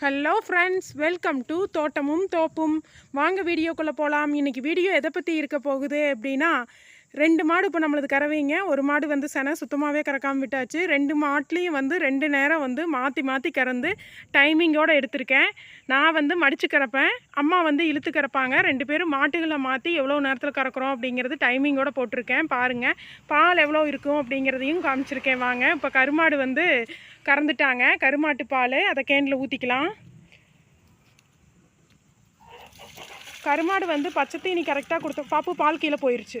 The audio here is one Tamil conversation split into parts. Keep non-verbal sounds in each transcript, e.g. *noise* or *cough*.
ஹலோ ஃப்ரெண்ட்ஸ் வெல்கம் டு தோட்டமும் தோப்பும். வாங்க வீடியோக்குள்ளே போகலாம் இன்றைக்கி வீடியோ எதை பற்றி இருக்க போகுது அப்படின்னா ரெண்டு மாடு இப்போ நம்மளது கறவைங்க. ஒரு மாடு வந்து செனை சுத்தமாகவே கறக்காமல் விட்டாச்சு. ரெண்டு மாட்லேயும் வந்து ரெண்டு நேரம் வந்து மாற்றி மாற்றி கறந்து டைமிங்கோடு எடுத்திருக்கேன். நான் வந்து மடித்து கறப்பேன். அம்மா வந்து இழுத்து கறப்பாங்க. ரெண்டு பேரும் மாட்டுகளை மாற்றி எவ்வளோ நேரத்தில் கறக்குறோம் அப்படிங்கிறது டைமிங்கோட போட்டிருக்கேன். பாருங்கள் பால் எவ்வளோ இருக்கும் அப்படிங்கிறதையும் காமிச்சிருக்கேன். வாங்க. இப்போ கருமாடு வந்து கறந்துட்டாங்க. கருமாட்டு பால். அதை கேனில் ஊற்றிக்கலாம் கருமாடு வந்து பச்சை தீனி கரெக்டாக கொடுத்த பாப்பு பால் கீழே போயிடுச்சு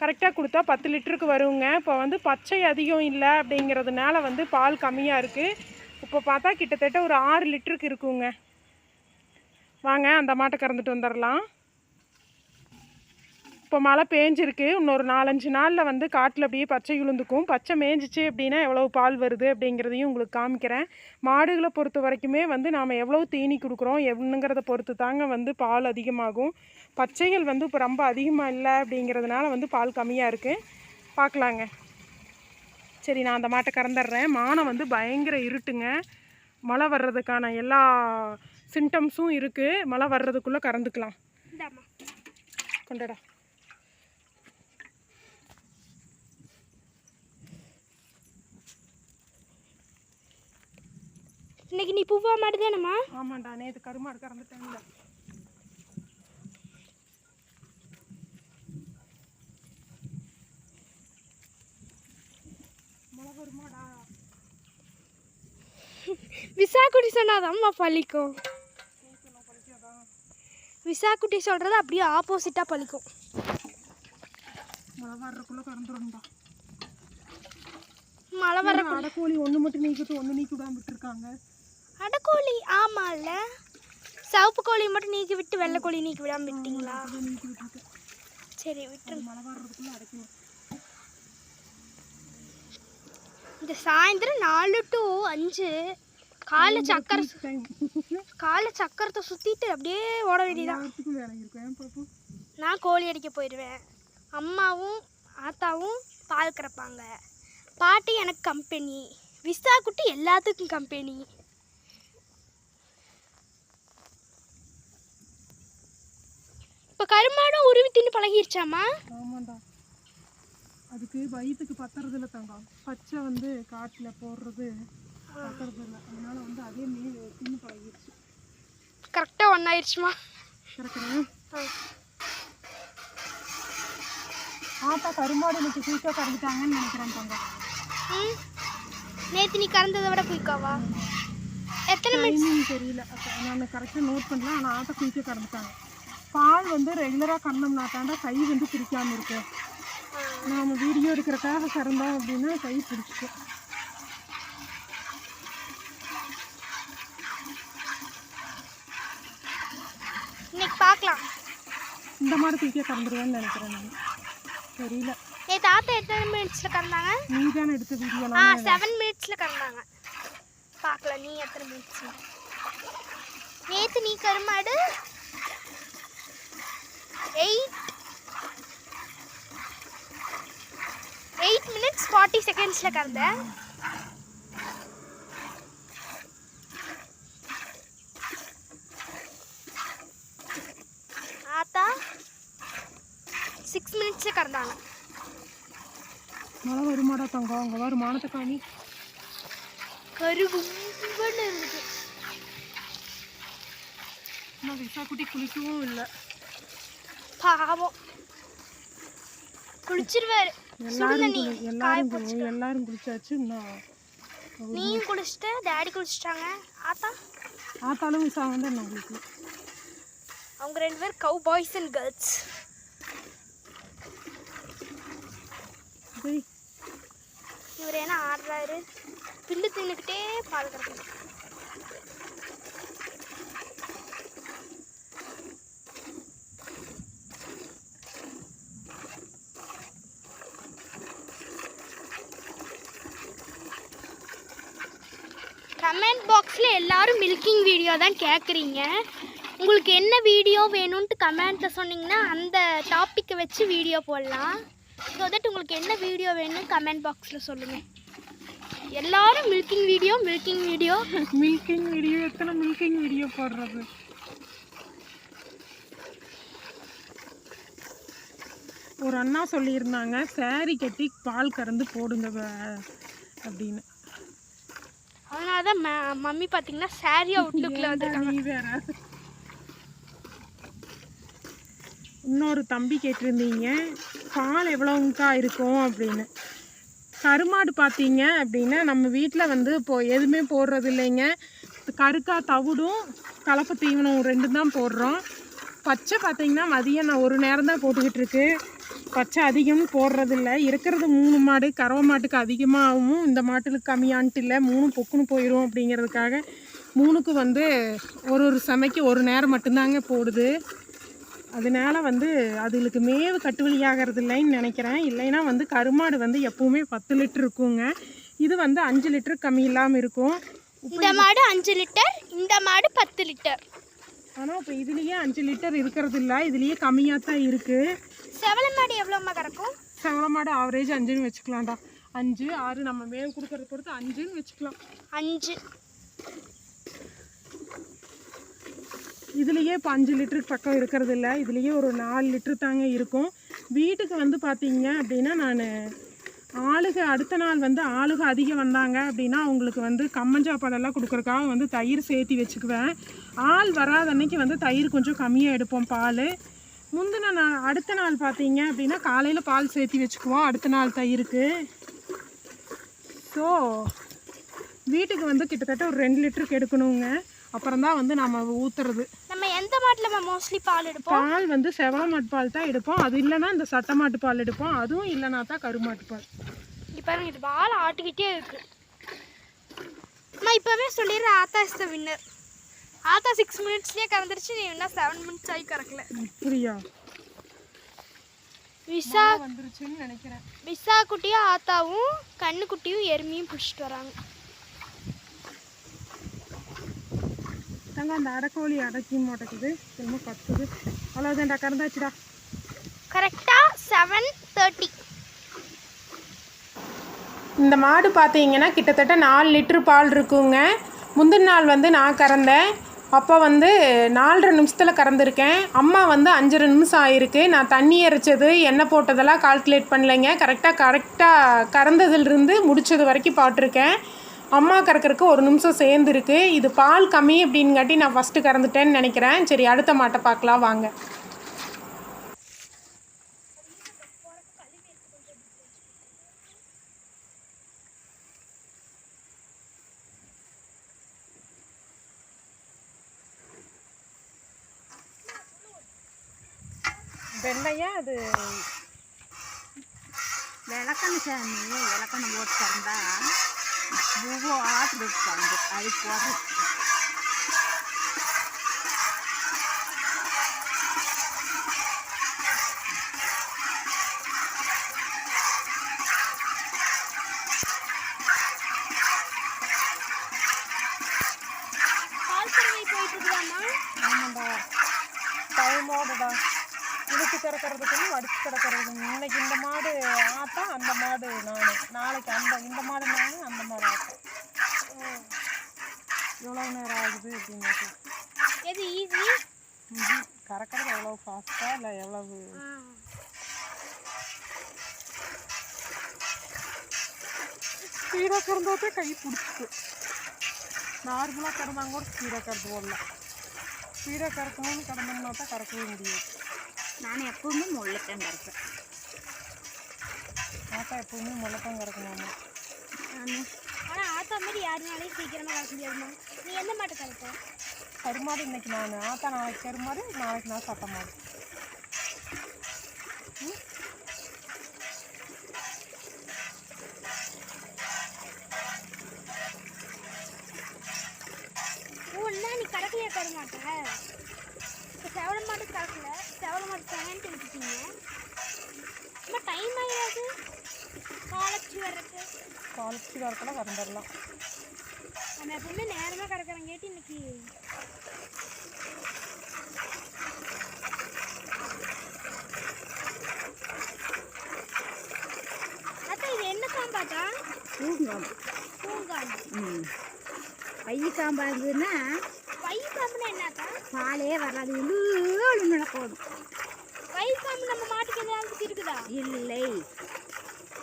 கரெக்டாக கொடுத்தா பத்து லிட்டருக்கு வருங்க. இப்போ வந்து பச்சை அதிகம் இல்லை அப்படிங்கிறதுனால வந்து பால் கம்மியாக இருக்குது இப்போ பார்த்தா கிட்டத்தட்ட ஒரு ஆறு லிட்டருக்கு இருக்குங்க. வாங்க அந்த மாட்டை கறந்துட்டு வந்துடலாம் இப்போ மழை பேஞ்சிருக்கு. இன்னொரு நாலஞ்சு நாளில் வந்து காட்டில் அப்படியே பச்சை விழுந்துக்கும் பச்சை மேய்ஞ்சிச்சு அப்படின்னா எவ்வளோ பால் வருது அப்படிங்கிறதையும் உங்களுக்கு காமிக்கிறேன். மாடுகளை பொறுத்த வரைக்குமே வந்து நாம் எவ்வளோ தீனி கொடுக்குறோம் எவ்வளோங்கிறத பொறுத்து தாங்க வந்து பால் அதிகமாகும். பச்சைகள் வந்து இப்போ ரொம்ப அதிகமாக இல்லை அப்படிங்கிறதுனால வந்து பால் கம்மியாக இருக்குது பார்க்கலாங்க. சரி நான் அந்த மாட்டை கறந்துடுறேன். மானம் வந்து பயங்கர இருட்டுங்க. மழை வர்றதுக்கான எல்லா சிம்டம்ஸும் இருக்குது மழை வர்றதுக்குள்ளே கறந்துக்கலாம். கொண்டடா. இன்னைக்கு நீ பூவா மாட்டுதானம்மா ஆமாண்டா நேற்று கருமாடு மழை வருமாடா விசாக்குட்டி சொன்னாதாம்மா பழிக்கும். விசாக்குட்டி சொல்கிறது அப்படியே ஆப்போசிட்டாக பழிக்கும். மழை வர்றதுக்குள்ளே கறந்துடும்டா மழை வர அடக்கோழி ஒன்று மட்டும் நீக்கிட்டு ஒன்று நீக்கி விடாம விட்டுருக்காங்க. அடக்கோழி ஆமாம்ல சவப்பு கோழி மட்டும் நீக்கி விட்டு வெள்ளை கோழி நீக்கி விடாம விட்டீங்களா? சரி விட்டு இந்த சாயந்தரம் நாலு டு அஞ்சு காலை சக்கரை காலை சக்கரத்தை சுற்றிட்டு அப்படியே ஓட வேண்டியதான் நான் கோழி அடிக்க போயிடுவேன். அம்மாவும் ஆத்தாவும் பால் கறப்பாங்க. பாட்டி எனக்கு கம்பெனி விசா குட்டி எல்லாத்துக்கும் கம்பெனி இப்போ கருமாடும் உருவி தின்னு பழகிருச்சாமா ஆமாண்டா. அதுக்கு வயிற்றுக்கு பத்துறதில்ல தங்கம். பச்சை வந்து காட்டில் போடுறது பத்துறதில்ல. அதனால வந்து அதே மீ தின்னு பழகிடுச்சு கரெக்டாக ஒன்றாயிருச்சுமா கறக்குறேன். ஆத்தா கருமாடு இன்னைக்கு குயிக்காக கறந்துட்டாங்கன்னு நினைக்கிறேன் தங்கம். ம். நேற்று நீ கறந்ததை விட குயிக்காவா? எத்தனை டைமிங் தெரியல. நான் கரெக்டாக நோட் பண்ணல. ஆனால் ஆட்டை குயிக்காக கறந்துட்டாங்க. பால் வந்து ரெகுலராக கறந்தோம்னா தாண்டா கை வந்து பிடிக்காம இருக்கும் நாம் வீடியோ எடுக்கிறக்காக கறந்தோம் அப்படின்னா கை பிடிச்சிக்கும். இன்னைக்கு பார்க்கலாம். இந்த மாதிரி குயிக்காக கறந்துருவேன்னு நினைக்கிறேன் நான். தெரியல. நேற்று ஆத்தா எத்தனை மினிட்ஸில் கறந்தாங்க? நீ தானே எடுத்த ஆ வீடியோலாம் செவன் மினிட்ஸில் கறந்தாங்க. பார்க்கல நீ எத்தனை மினிட்ஸ் நேற்று நீ கருமாடு எயிட் எயிட் மினிட்ஸ் ஃபார்ட்டி செகண்ட்ஸில் கறந்த. ஆத்தா சிக்ஸ் மினிட்ஸில் கறந்தாங்க. மழை வருமாடா தங்கம் அங்கே வரும் மானத்தை காணி. கருகும்பன்னு இருந்தது ஆனால் விசா குட்டி குளிக்கவும் இல்லை. பாவம் குளிச்சிருவாரு. எல்லாரும் எல்லாரும் குளி- எல்லாரும் குளிச்சாச்சு நீயும் குளிச்சுட்டு டேடி குளிச்சிட்டாங்க. ஆத்தா? ஆத்தாலும் என்ன குளிக்கல. அவங்க ரெண்டு பேரும் கவ் பாய்ஸ் அண்ட் கேர்ள்ஸ் இவர் என்ன ஆடுறாரு? பில்லு தின்னுக்கிட்டே பால் கறக்கணும் கமெண்ட் பாக்ஸில் எல்லோரும் மில்கிங் வீடியோ தான் கேட்குறீங்க உங்களுக்கு என்ன வீடியோ வேணும்ன்ட்டு கமெண்ட்டில் சொன்னீங்கன்னா அந்த டாப்பிக்கை வச்சு வீடியோ போடலாம். ஸோ தட் உங்களுக்கு என்ன வீடியோ வேணும்னு கமெண்ட் பாக்ஸில் சொல்லுங்கள் எல்லாரும் milking video milking video milking video எத்தனை மில்கிங் வீடியோ போடுறது? ஒரு அண்ணா சொல்லியிருந்தாங்க சாரி கட்டி பால் கறந்து போடுங்க அப்படின்னு. அதனால தான் மம்மி பார்த்தீங்கன்னா சாரி அவுட்லுக்கில் வந்திருக்காங்க. இன்னொரு தம்பி கேட்டிருந்தீங்க பால் எவ்வளோங்கக்கா இருக்கும் அப்படின்னு. கருமாடு பார்த்தீங்க அப்படின்னா நம்ம வீட்டில் வந்து இப்போ எதுவுமே போடுறது இல்லைங்க. கருக்கா தவிடும் கலப்பு தீவனம் ரெண்டு தான் போடுறோம். பச்சை பார்த்தீங்கன்னா மதியம் நான் ஒரு நேரம் தான் போட்டுக்கிட்டு இருக்கு. பச்சை அதிகமும் போடுறதில்ல. இருக்கிறது மூணு மாடு கறவை மாட்டுக்கு அதிகமாகவும் இந்த மாட்டுக்கு கம்மியான்ட்டு இல்லை மூணு பொக்குன்னு போயிடும் அப்படிங்கிறதுக்காக மூணுக்கு வந்து ஒரு ஒரு சமைக்கு ஒரு நேரம் மட்டும்தாங்க போடுது. அதனால வந்து அதுகளுக்கு மேவு கட்டுவழியாகிறது இல்லைன்னு நினைக்கிறேன். இல்லைன்னா வந்து கருமாடு வந்து எப்பவுமே பத்து லிட்டர் இருக்குங்க. இது வந்து அஞ்சு லிட்டர் கம்மி இல்லாமல் இருக்கும். இந்த மாடு அஞ்சு லிட்டர் இந்த மாடு பத்து லிட்டர். ஆனால் இப்போ இதுலேயே அஞ்சு லிட்டர் இருக்கிறது இல்லை. இதுலேயே கம்மியாக தான் இருக்குது செவல மாடு எவ்வளோம்மா கறக்கும்? செவல மாடு ஆவரேஜ் அஞ்சுன்னு வச்சுக்கலாம்டா. அஞ்சு ஆறு நம்ம மேவு கொடுக்கறத பொறுத்து அஞ்சுன்னு வச்சுக்கலாம். அஞ்சு. இதுலேயே இப்போ அஞ்சு லிட்டருக்கு பக்கம் இருக்கிறது இல்லை. இதுலேயே ஒரு நாலு லிட்டர் தாங்க இருக்கும். வீட்டுக்கு வந்து பார்த்தீங்க அப்படின்னா நான் ஆளுக அடுத்த நாள் வந்து ஆளுக அதிகம் வந்தாங்க அப்படின்னா அவங்களுக்கு வந்து கம்மஞ்சாப்பாடெல்லாம் கொடுக்குறக்காக வந்து தயிர் சேர்த்தி வச்சுக்குவேன். ஆள் வராத அன்னைக்கு வந்து தயிர் கொஞ்சம் கம்மியாக எடுப்போம் பால். முந்தின நாள் அடுத்த நாள் பார்த்தீங்க அப்படின்னா காலையில் பால் சேர்த்தி வச்சுக்குவோம் அடுத்த நாள் தயிருக்கு. ஸோ வீட்டுக்கு வந்து கிட்டத்தட்ட ஒரு ரெண்டு லிட்டருக்கு எடுக்கணுங்க. அப்புறம் தான் வந்து நம்ம ஊற்றுறது நம்ம எந்த மாட்டில் மோஸ்ட்லி பால் எடுப்போம்? பால் வந்து செவல மாட்டு பால் தான் எடுப்போம். அது இல்லைன்னா இந்த சட்டை மாட்டு பால் எடுப்போம். அதுவும் இல்லைனா தான் கருமாட்டு பால். இப்போ இது பால் ஆட்டிக்கிட்டே இருக்கு. அம்மா இப்போவே சொல்லிடுறேன் ஆத்தா இஸ் த வின்னர் ஆத்தா சிக்ஸ் மினிட்ஸ்லேயே கறந்துருச்சு. நீ என்ன செவன் மினிட்ஸ் ஆகி கறக்கல. புரியா விசா வந்துருச்சுன்னு நினைக்கிறேன். விசா குட்டியும் ஆத்தாவும் கண்ணு குட்டியும் எருமையும் பிடிச்சிட்டு வராங்க. தங்க அந்த அடக்கோழி அடக்கி மாட்டேக்குது திரும்ப கத்துது. அவ்வளோதான்டா கறந்தாச்சுடா கரெக்டாக செவன் தேர்ட்டி இந்த மாடு பார்த்தீங்கன்னா கிட்டத்தட்ட நாலு லிட்டர் பால் இருக்குங்க. முந்தின நாள் வந்து நான் கறந்தேன். அப்போ வந்து நாலரை நிமிஷத்தில் கறந்துருக்கேன். அம்மா வந்து அஞ்சரை நிமிஷம் ஆயிருக்கு. நான் தண்ணி இறைச்சது எண்ணெய் போட்டதெல்லாம் கால்குலேட் பண்ணலைங்க. கரெக்டாக கரெக்டாக கறந்ததுலேருந்து முடிச்சது வரைக்கும் பாட்டிருக்கேன் அம்மா கறக்கறதுக்கு ஒரு நிமிஷம் சேர்ந்துருக்கு. இது பால் கம்மி அப்படின்காட்டி நான் ஃபஸ்ட்டு கறந்துட்டேன்னு நினைக்கிறேன். சரி அடுத்த மாட்டை பார்க்கலாம். வாங்க. வெள்ளையா அது? விளக்கணு சாமி. விளக்கணு போட்டு தந்தா கறவை போயிட்டு இருக்குதாம்மா ஆமாண்டா டைமோடடா இழுத்து கிடக்கிறதுக்குன்னு வடிச்சு கிடக்கிறதுக்கு இன்னைக்கு இந்த மாடு ஆட்டா அந்த மாடு நான். நாளைக்கு அந்த இந்த மாடு நான் அந்த மாடு ஆட்டம் எவ்வளோ நேரம் ஆகுது அப்படின்னு எது ஈஸி? கறக்கிறது எவ்வளோ ஃபாஸ்ட்டாக இல்லை எவ்வளவு? ஸ்பீடாக கறந்தோட்டே கை பிடிச்சிட்டு. நார்மலாக கறந்தாங்க கூட ஸ்பீடாக கறந்து போடலாம் ஸ்பீடாக கறக்கணும்னு கறந்தோம்னா தான் கறக்கவே முடியாது நான் எப்பவுமே முள்ளத்தான் கறப்பேன் ஆட்டா எப்பவுமே முளைக்கம் கறக்கணுமா நான் ஆனால் ஆத்தா மாதிரி யாருனாலையும் சீக்கிரமாக கறக்க முடியாதுமா நீ எந்த மாட்டை கறப்ப கருமாடு இன்னைக்கு நான். ஆத்தா நாளைக்கு கருமாடு நாளைக்கு நான் சட்டை மாடு. ஒன்றா நீ கற மாட்டேன் இப்போ செவல மாட்டு கறக்கல செவல மாட்டு பேண்ட் விட்டுட்டீங்க ரொம்ப டைம் ஆகிடாது காலச்சி வர்றதுக்கு. காலேஜ் கறக்கலாம் கறந்துடலாம் நம்ம எப்பவுமே நேரமாக கறக்குறங்காட்டி இன்னைக்கு என்ன சாம்பாட்டா பூங்காம் பூங்காம்பு ம். பைய காம்பா இருந்ததுன்னா வைகாம்புனா என்னக்கா பாலே வராது. இழுன்னு நடக்கணும் வைகாம்பு நம்ம மாட்டுக்கு எதாவது இருக்குதா? இல்லை.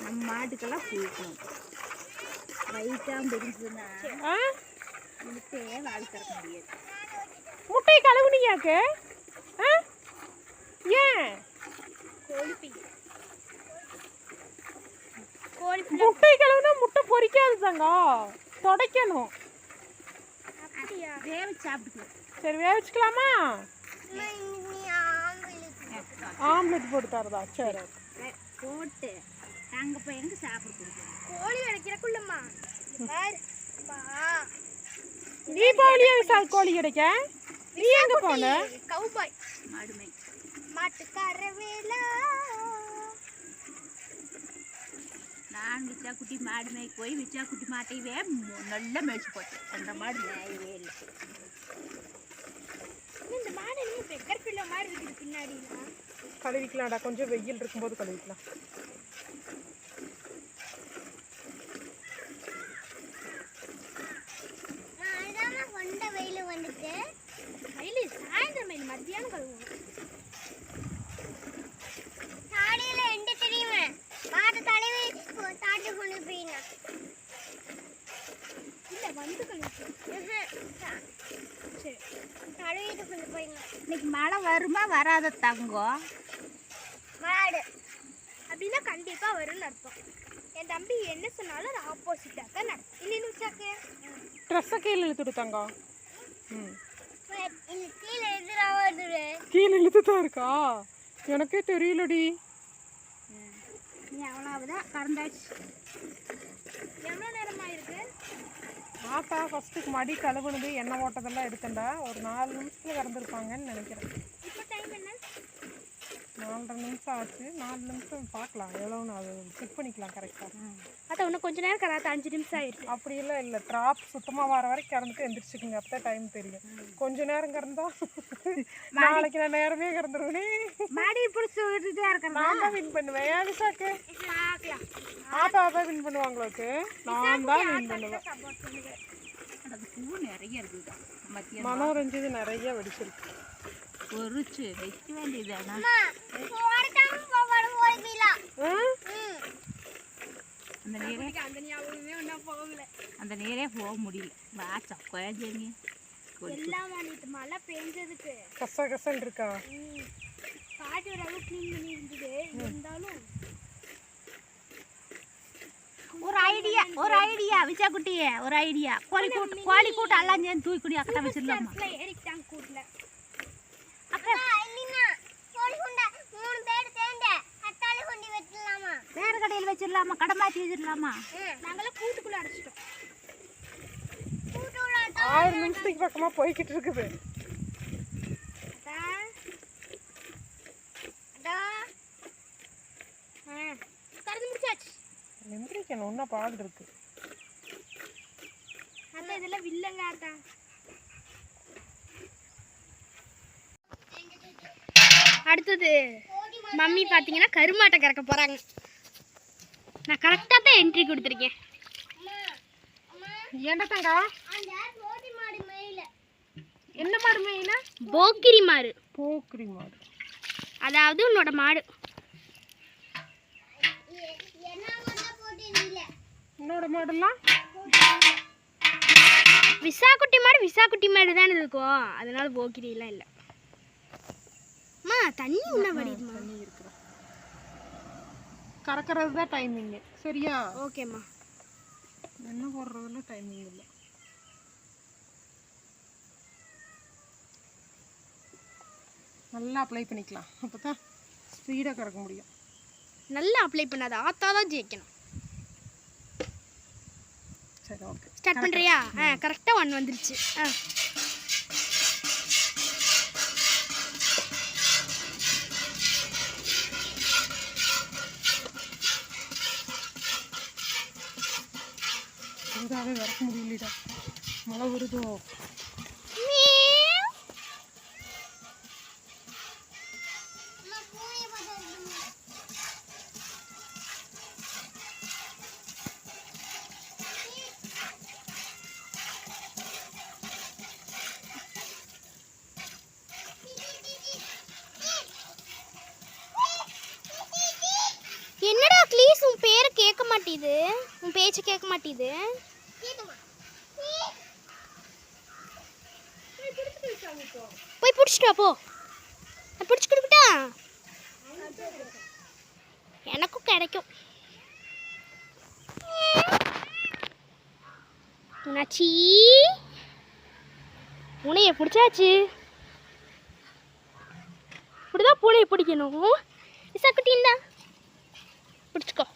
நம்ம மாட்டுக்கெல்லாம் பூக்கும் வாழ் முடியாது முட்டையை கழுவுனியாக்கு ஆ ஏன் கோழிப்பி கோழி முட்டை கழுவுனா முட்டை பொரிக்காது தங்கம் துடைக்கணும் வேக சரி வேவிச்சுக்கலாமா ஆம்லெட் போட்டு தரதா சரி போட்டு நாங்கள் போய் எங்கே சாப்பிட கொடுக்கணும் கோழி அடைக்கிறக்குள்ளம்மா பாரு. பா தீபாவளியே சா- கோழி கிடைக்க? நீ எங்க போன? கவுபாய் மாடுமை மாட்டுக்கார வேலா நான் விச்சா குட்டி மாடு மேய்க்கு போய் விச்சா குட்டி மாட்டையவே நல்லா மேய்ச்சி போட்டேன். அந்த மாடு மேயவே இல்லை. இந்த மாடு என்ன பெக்கர் பிள்ளை மாதிரி இருக்குது பின்னாடிலாம். கழுவிக்கலாம்டா. கொஞ்சம் வெயில் இருக்கும்போது கழுவிக்கலாம் கொண்ட வெயில் வந்துட்டு வெயில் சாயந்தரம் வெயில் மத்தியானம் கழுவுவோம் தாடியில எந்த தெரியுமே மாட்டு தலைவி தாட்டி கொண்டு போயினா இல்ல வந்து கழுவிட்டு சரி தடவிட்டு கொண்டு போயினா இன்னைக்கு மழை வருமா வராத தங்கம் மாடு. அப்படின்னா கண்டிப்பா வரும்னு அர்த்தம். என் தம்பி என்ன சொன்னாலும் அது ஆப்போசிட்டாக தான் நடக்கும். இல்லைன்னு வச்சாக்கு? ட்ரெஸ்ஸை கீழே இழுத்துடு தங்கம் ம். கீழே எதிராக கீழே இழுத்து தான் இருக்கா? எனக்கே தெரியலடி. நீ அவ்வளவுதான் கறந்தாச்சு எவ்வளோ நேரமா இருக்கு? ஆத்தா ஃபஸ்ட்டுக்கு மடி கழுவுனது எண்ணெய் ஓட்டதெல்லாம் எடுத்தேன்டா. ஒரு நாலு நிமிஷத்தில் கறந்துருப்பாங்கன்னு நினைக்கிறேன். நாலரை நிமிஷம் ஆச்சு. நாலு நிமிஷம் பார்க்கலாம். எவ்வளோன்னு அது செக் பண்ணிக்கலாம் கரெக்டாக அதான் இன்னும் கொஞ்ச நேரம் கராத்த அஞ்சு நிமிஷம் ஆயிருக்கு. அப்படியெல்லாம் இல்லை ட்ராப் சுத்தமாக வர வரைக்கும் கறந்துட்டு எந்திரிச்சுக்குங்க. அப்போ டைம் தெரியும். கொஞ்ச நேரம் கறந்தா *laughs* நாளைக்கு நான் நேரமே கறந்துருவேனே மாடி பிடிச்சி விட்டுட்டே இருக்கிறதா நான் தான் வின் பண்ணுவேன். ஏன் விசாக்கு? ஆத்தா தான் வின் பண்ணுவாங்களுக்கு. நான் தான் வின் பண்ணுவேன். நிறைய இருக்குதா? மனோரஞ்சது நிறைய வெடிச்சிருக்கு. பொறிச்சு வைக்க வேண்டியதானா? அந்த நீரே அந்த போக முடியல. வாச்சா குழந்தைங்க எல்லாம் மழை பெஞ்சதுக்கு. கச கசன்னு இருக்கா ம், பாட்டி ஒரு அளவு க்ளீன் பண்ணி இருந்தது இருந்தாலும் ஒரு ஐடியா ஒரு ஐடியா விச்சா குட்டியே ஒரு ஐடியா கோழி கூட்டு கோழி கூட்டு எல்லாம் சேர்ந்து தூக்கி குடி அக்கா வச்சிடலாமா வேறு கடையில் வச்சிடலாமா? கடை மாற்றி வச்சிடலாமா? நாங்களாம் கூட்டுக்குள்ள அடைச்சிட்டோம். ஆறு நிமிஷத்துக்கு பக்கமாக போய்கிட்டு இருக்குது. எந்திரிக்கணும் இன்னும் பால் இருக்கு. அதான் இதெல்லாம் வில்லங்க அதான் அடுத்தது மம்மி பார்த்தீங்கன்னா கருமாட்டை கறக்க போகிறாங்க நான் கரெக்டாக தான் என்ட்ரி கொடுத்துருக்கேன். தங்கா? மாடு மேல என்ன மாடு மெயினா? போக்கிரி மாடு. போக்குரி மாடு. அதாவது உன்னோட மாடு. என்ன மாட்டா போட்டி இல்ல என்னோட மாடெல்லாம் விசாக்குட்டி மாடு மாடு தானே இருக்கும். அதனால போக்கிரிலாம் இல்லை. தண்ணி உண்ண வடியுமா தண்ணி இருக்கிறோம் கறக்கிறது தான் டைமிங்கு சரியா? ஓகேம்மா என்ன போடுறதுல டைமிங் இல்லை. நல்லா அப்ளை பண்ணிக்கலாம். அப்போ தான் ஸ்பீடாக கறக்க முடியும். நல்லா அப்ளை பண்ணாத. ஆத்தா தான் ஜெயிக்கணும். சரி ஓகே ஸ்டார்ட் பண்ணுறியா ஆ. கரெக்டாக ஒன் வந்துருச்சு. ஆ. போய் வரக்க முடியலடா. மழை வருதோ? என்னடா ப்ளீஸ் உன் பேரை கேட்க மாட்டேது? உன் பேச்சு கேட்க மாட்டேது? போய் பிடிச்சிட்டு போ. நான் பிடிச்சி கொடுக்கட்டா? எனக்கும் கிடைக்கும். உணர்ச்சி உனைய பிடிச்சாச்சு. இப்படிதான் பூனையை பிடிக்கணும். இசாக்குட்டி பிடிச்சிக்கோ.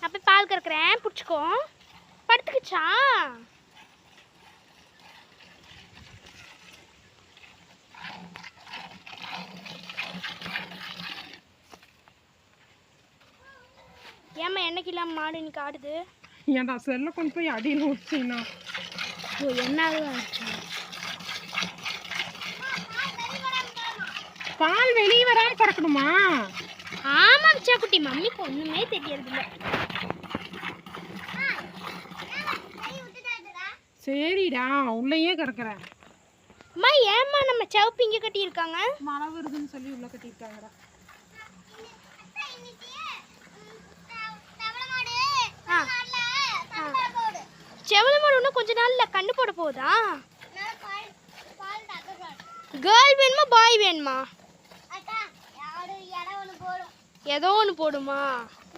நான் போய் பால் கறக்குறேன். பிடிச்சிக்கோ. படுத்துக்குச்சா? ஏம்மா என்னைக்கு இல்லாமல் மாடு இன்னைக்கு ஆடுது? ஏன்டா செல்ல கொண்டு போய் அடியில் விட்டீங்கன்னா ஓ என்ன பால் வெளியே வராமல் கறக்கணுமா ஆமா குட்டி மம்மிக்கு ஒண்ணுமே தெரியறதில்ல. சரிடா உள்ளேயே கறக்குறேன் அம்மா ஏம்மா நம்ம சவுப்பு இங்கே கட்டியிருக்காங்க? மழை வருதுன்னு சொல்லி உள்ள கட்டியிருக்காங்கடா. செவல மாடு இன்னும் கொஞ்ச நாள்ல கண்ணு போட போகுதா? கேர்ள் வேணுமா பாய் வேணுமா? ஏதோ ஒன்று போடுமா?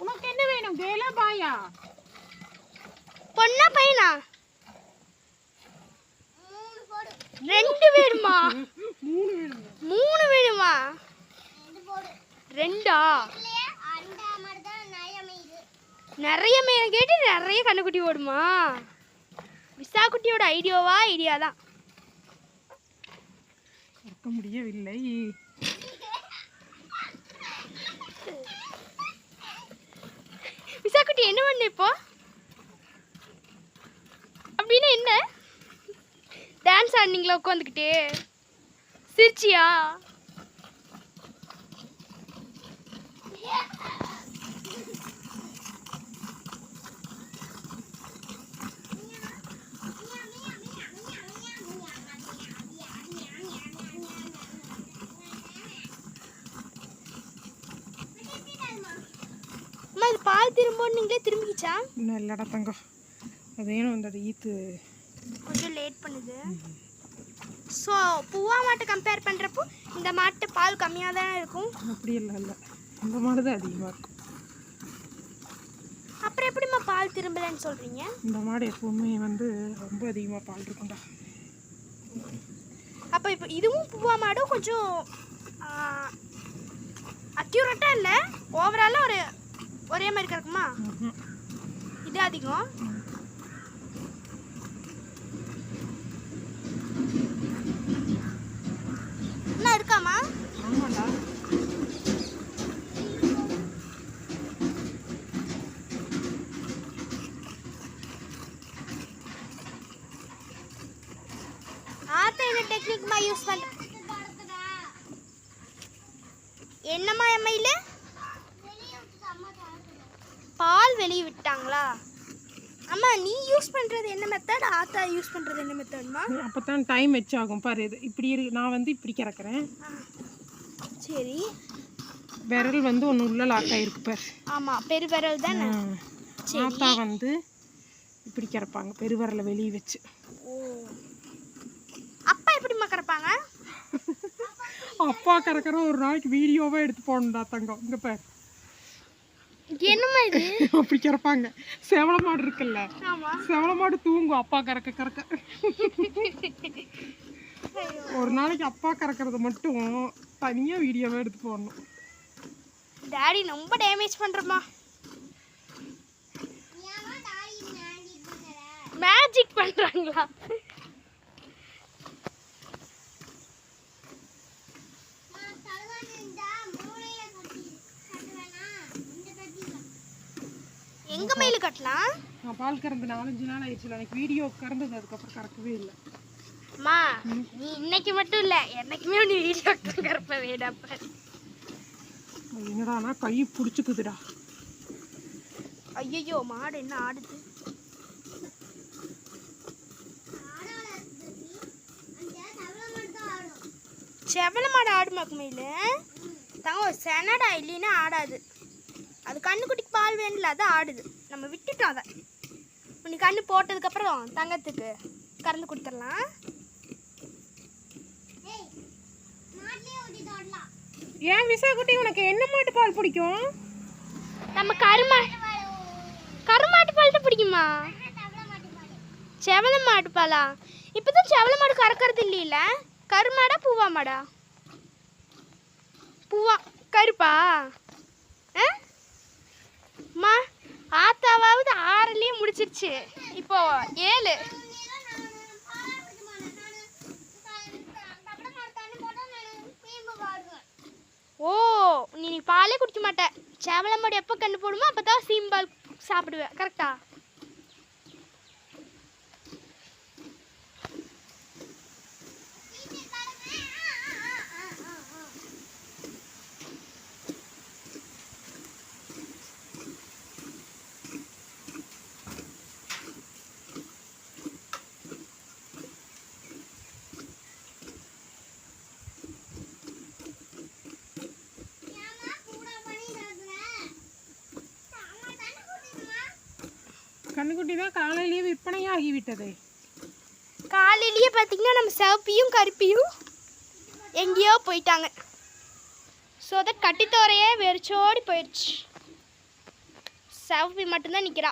உனக்கு என்ன வேணும்? வேலா பாயா பொண்ணா பையனா? ரெண்டு வேணுமா? மூணு வேணும்? மூணு வேணுமா? ரெண்டா நிறைய மேல கேட்டு நிறைய கண்ணுக்குட்டி ஓடுமா? விசா குட்டியோட ஐடியாவா? ஐடியா தான் கறக்க முடியவில்லை. விசா குட்டி என்ன பண்ண இப்போ? அப்படின்னு என்ன? டான்ஸ் ஆடினீங்களா உட்காந்துக்கிட்டு? சிரிச்சியா? பால் திரும்ப நீங்களே திரும்பிக்கிச்சா? இன்னும் இல்லடா தங்கம். அது வேணும் அந்த ஈத்து லேட் பண்ணுது. ஸோ பூவா மாட்டை கம்பேர் பண்ணுறப்போ இந்த மாட்டு பால் கம்மியாக தான் இருக்கும். அப்படி இல்லை இல்லை. இந்த மாடு தான் அதிகமாக இருக்கும். அப்புறம் எப்படிம்மா பால் திரும்பலன்னு சொல்கிறீங்க இந்த மாடு எப்பவுமே வந்து ரொம்ப அதிகமாக பால் இருக்கும்டா. அப்போ இப்போ இதுவும் பூவா மாடும் கொஞ்சம் அக்யூரேட்டாக இல்லை? ஓவராலாக ஒரு ஒரே மாதிரி கிடக்குமா. இது அதிகம் என்ன இருக்காமா ஆமாண்டா ஆத்த என்ன டெக்னிக்மா யூஸ் பண்ண என்னம்மா எம்மையில்? பால் வெளியே விட்டாங்களா? அம்மா நீ யூஸ் பண்ணுறது என்ன மெத்தட் ஆத்தா யூஸ் பண்ணுறது என்ன மெத்தட்மா அப்போ தான் டைம் வச்சு ஆகும். பாரு இது இப்படி இருக்கு நான் வந்து இப்படி கறக்குறேன். சரி. விரல் வந்து ஒன்று உள்ள லாக் ஆகிருக்கு பாரு. ஆமாம் பெருவிரல் தானே? ம். ஆத்தா வந்து இப்படி கறப்பாங்க பெருவிரலை வெளியே வச்சு. ஓ. அப்பா எப்படிம்மா கறப்பாங்க? அப்பா கறக்கிற ஒரு நாளைக்கு வீடியோவாக எடுத்து போடணும்டா தங்கம். இங்கே பாரு. என்னம்மா இது? அப்படி கறப்பாங்க. செவல மாடு இருக்குல்ல. ஆமாம் செவல மாடு தூங்கும். அப்பா கறக்க கறக்க. ஒரு நாளைக்கு அப்பா கறக்கிறத மட்டும் தனியாக வீடியோவாக எடுத்து போடணும். டாடி ரொம்ப டேமேஜ் பண்ணுறம்மா மேஜிக் பண்ணுறாங்களா நான் பால் கறந்து நாலஞ்சு நாள் ஆயிடுச்சு எனக்கு வீடியோ கறந்தது அதுக்கப்புறம் கறக்கவே இல்லை. அம்மா நீ இன்னைக்கு மட்டும் இல்ல என்னைக்குமே நீ வீடியோ கறப்ப வேடாப்ப என்னடானா கை பிடிச்சிக்குதுடா. ஐயோ மாடு என்ன ஆடுது? செவல மாடு ஆடுமா மயில் தங்க செனடா இல்லைன்னா ஆடாது. அது கண்ணுக்குட்டிக்கு பால் வேணும்ல அது ஆடுது. விட்டுட்டோம் அதை நீ கண்ணு போட்டதுக்கப்புறம் தங்கத்துக்கு கறந்து கொடுத்துடலாம். ஏன் விசா குட்டி உனக்கு என்ன மாட்டு பால் பிடிக்கும்? நம்ம கருமா கருமாட்டு பால் தான் பிடிக்குமா? செவல மாட்டு பாலா? இப்போ தான் செவல மாடு கறக்கிறது இல்லையில? கருமாடா பூவா மாடா? பூவா கருப்பா? ஆ? அம்மா ஆத்தாவாவது ஆறுலேயும் முடிச்சிருச்சு. இப்போ ஏழு. ஓ நீ பாலே குடிக்க மாட்ட. செவல எப்போ கண்டு போடுமோ அப்போ தான் சீம்பால் சாப்பிடுவேன். கரெக்டா கண்ணுக்குட்டி தான் காலையிலேயே விற்பனையாகி விட்டதே காலையிலேயே பார்த்தீங்கன்னா நம்ம சிவப்பியும் கருப்பியும் எங்கேயோ போயிட்டாங்க. ஸோ தட் கட்டித்தோரையே வெறிச்சோடி போயிடுச்சு சிவப்பி மட்டும்தான் நிற்கிறா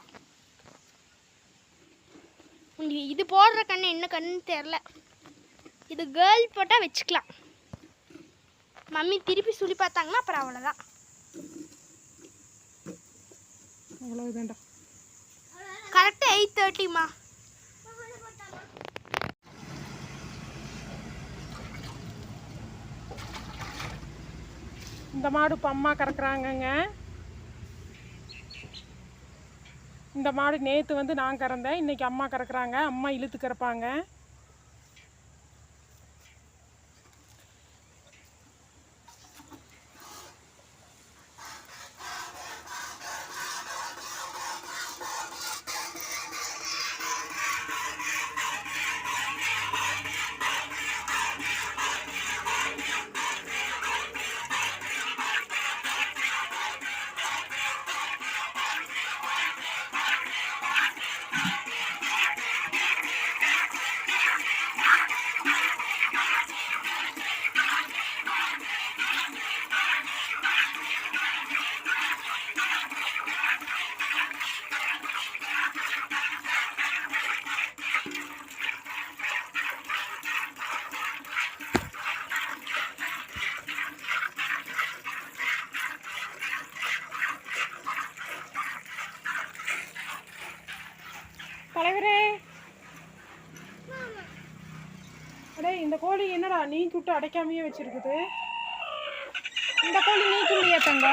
இது போடுற கண்ணு என்ன கண்ணுன்னு தெரில இது கேர்ள் போட்டால் வச்சுக்கலாம். மம்மி திருப்பி சுழி பார்த்தாங்கன்னா அப்புறம் அவ்வளோதான் அவ்வளவுதான்டா. கரெக்டாக எயிட் தேர்ட்டிமா இந்த மாடு இப்போ அம்மா கறக்குறாங்கங்க. இந்த மாடு நேற்று வந்து நான் கறந்தேன் இன்னைக்கு அம்மா கறக்குறாங்க அம்மா இழுத்து கறப்பாங்க. தலைவரே. அடே இந்த கோழி என்னடா நீ சுட்டு அடைக்காமையே வச்சிருக்குது. இந்த கோழி நீ தங்க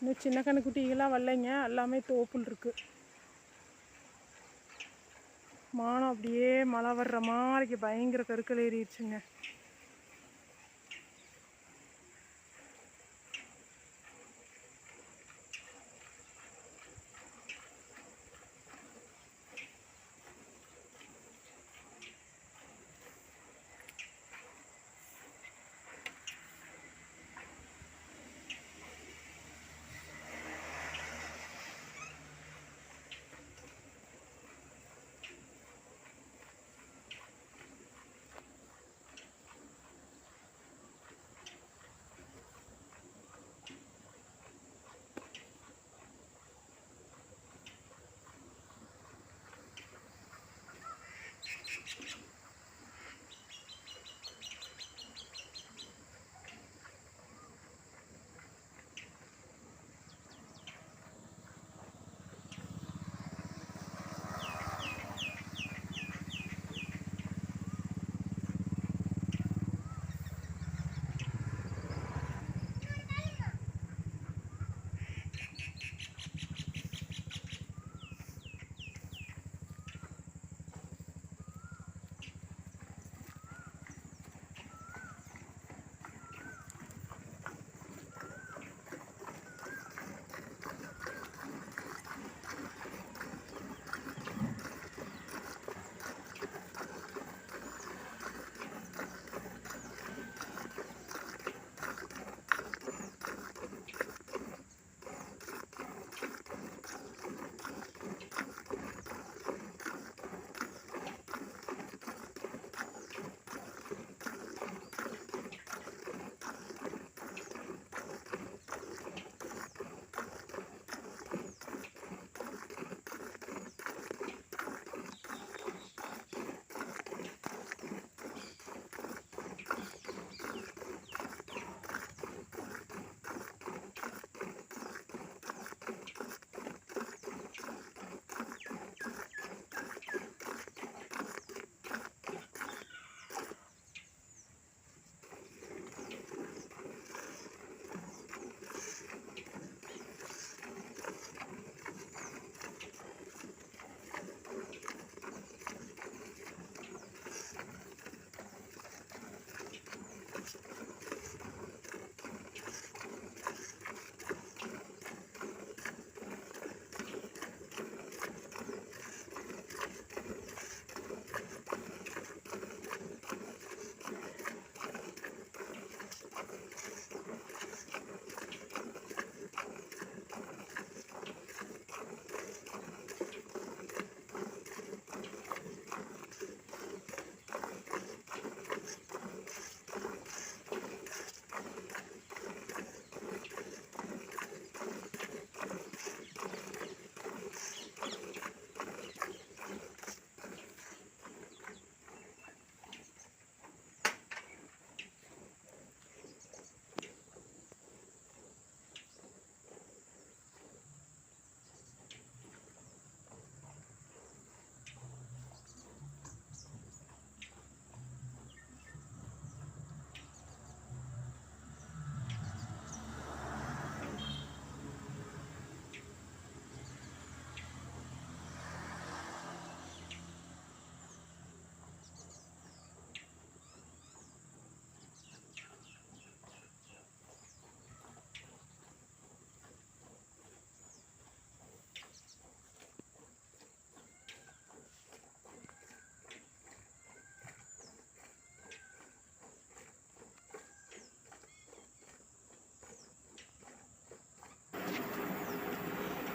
இன்னும் சின்ன கண்ணுக்குட்டிகளாம் வரலைங்க. எல்லாமே தோப்புல் இருக்குது மானம் அப்படியே மழை வர்ற மாதிரி பயங்கர கருக்கள் ஏறிடுச்சுங்க.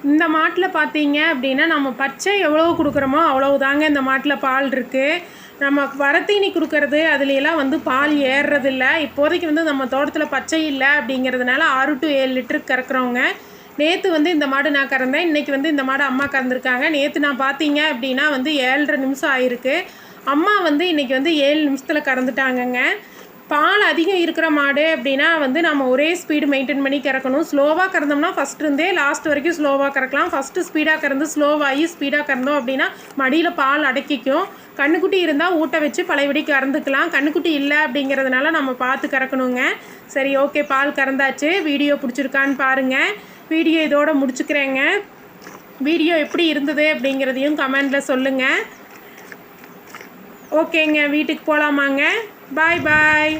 இந்த மாட்டில் பார்த்தீங்க அப்படின்னா நம்ம பச்சை எவ்வளோ கொடுக்குறோமோ அவ்வளவு தாங்க இந்த மாட்டில் பால் இருக்குது நம்ம வரத்தீனி கொடுக்கறது அதுலையெல்லாம் வந்து பால் ஏறுறதில்ல. இப்போதைக்கு வந்து நம்ம தோட்டத்தில் பச்சை இல்லை அப்படிங்கிறதுனால ஆறு டு ஏழு லிட்டருக்கு கறக்குறவங்க. நேற்று வந்து இந்த மாடு நான் கறந்தேன். இன்றைக்கி வந்து இந்த மாடு அம்மா கறந்துருக்காங்க. நேற்று நான் பார்த்தீங்க அப்படின்னா வந்து ஏழரை நிமிஷம் ஆயிருக்கு. அம்மா வந்து இன்றைக்கி வந்து ஏழு நிமிஷத்தில் கறந்துட்டாங்கங்க. பால் அதிகம் இருக்கிற மாடு அப்படின்னா வந்து நம்ம ஒரே ஸ்பீடு மெயின்டைன் பண்ணி கறக்கணும். ஸ்லோவாக கறந்தோம்னா ஃபஸ்ட் இருந்தே லாஸ்ட் வரைக்கும் ஸ்லோவாக கறக்கலாம். ஃபஸ்ட்டு ஸ்பீடாக கறந்து ஸ்லோவாகி ஸ்பீடாக கறந்தோம் அப்படின்னா மடியில் பால் அடக்கிக்கும். கண்ணுக்குட்டி இருந்தால் ஊட்ட வச்சு பழையபடி கறந்துக்கலாம். கண்ணுக்குட்டி இல்லை அப்படிங்கிறதுனால நம்ம பார்த்து கறக்கணுங்க. சரி ஓகே பால் கறந்தாச்சு. வீடியோ பிடிச்சிருக்கான்னு பாருங்கள் வீடியோ இதோட முடிச்சுக்கிறேங்க. வீடியோ எப்படி இருந்தது அப்படிங்கிறதையும் கமெண்டில் சொல்லுங்கள் ஓகேங்க வீட்டுக்கு போகலாமாங்க பாய் பாய்